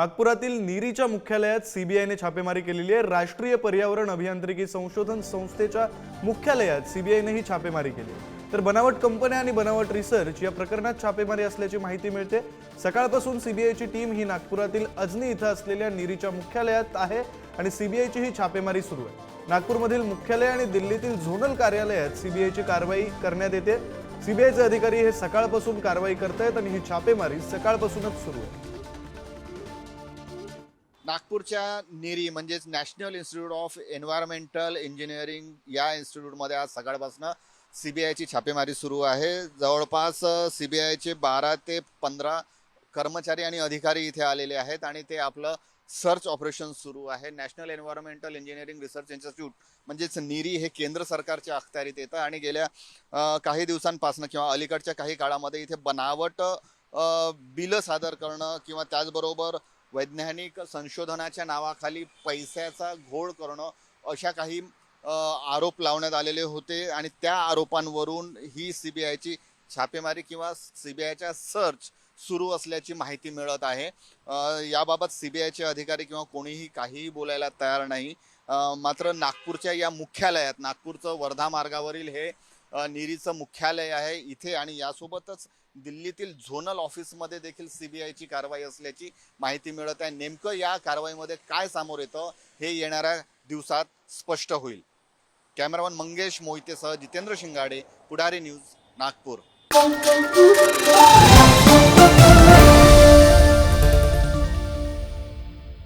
नागपुरातील नीरीच्या मुख्यालयात सीबीआयने छापेमारी केलेली आहे. राष्ट्रीय पर्यावरण अभियांत्रिकी संशोधन संस्थेच्या मुख्यालयात सीबीआयने ही छापेमारी केली तर बनावट कंपन्या आणि बनावट रिसर्च या प्रकरणात छापेमारी असल्याची माहिती मिळते. सकाळपासून सीबीआयची टीम ही नागपुरातील अजनी इथं असलेल्या नीरीच्या मुख्यालयात आहे आणि सीबीआयची ही छापेमारी सुरू आहे. नागपूरमधील मुख्यालय आणि दिल्लीतील झोनल कार्यालयात सीबीआयची कारवाई करण्यात येते. सीबीआयचे अधिकारी हे सकाळपासून कारवाई करतायत आणि ही छापेमारी सकाळपासूनच सुरू आहे. नागपूरच्या नेरी म्हणजेच national institute of environmental engineering या इन्स्टिट्यूटमध्ये आज सकाळपासून सी बी आयची छापेमारी सुरू आहे. जवळपास सी बी आयचे बारा ते पंधरा कर्मचारी आणि अधिकारी इथे आलेले आहेत आणि ते आपलं सर्च ऑपरेशन सुरू आहे. National environmental engineering research institute म्हणजेच निरी हे केंद्र सरकारच्या अखत्यारीत येतं आणि गेल्या काही दिवसांपासून किंवा अलीकडच्या काही काळामध्ये इथे बनावट बिलं सादर करणं किंवा त्याचबरोबर वैज्ञानिक संशोधनाच्या नावाखाली पैशाचा घोळ करणं अशा काही आरोप लावण्यात आलेले होते आणि त्या आरोपांवरून ही सी बी आयची छापेमारी किंवा सी बी आयच्या सर्च सुरू असल्याची माहिती मिळत आहे. याबाबत सी बी आयचे अधिकारी किंवा कोणीही काहीही बोलायला तयार नाही. मात्र नागपूरच्या या मुख्यालयात नागपूरचं वर्धा मार्गावरील हे निरीचं मुख्यालय आहे इथे आणि यासोबतच दिल्लीतील झोनल ऑफिसमध्ये देखील सीबीआयची कारवाई असल्याची माहिती मिळत आहे. नेमकं या कारवाईमध्ये काय समोर येतं हे येणाऱ्या दिवसात स्पष्ट होईल. कॅमेरामन मंगेश मोहितेसह जितेंद्र शिंगाडे पुढारी न्यूज नागपूर.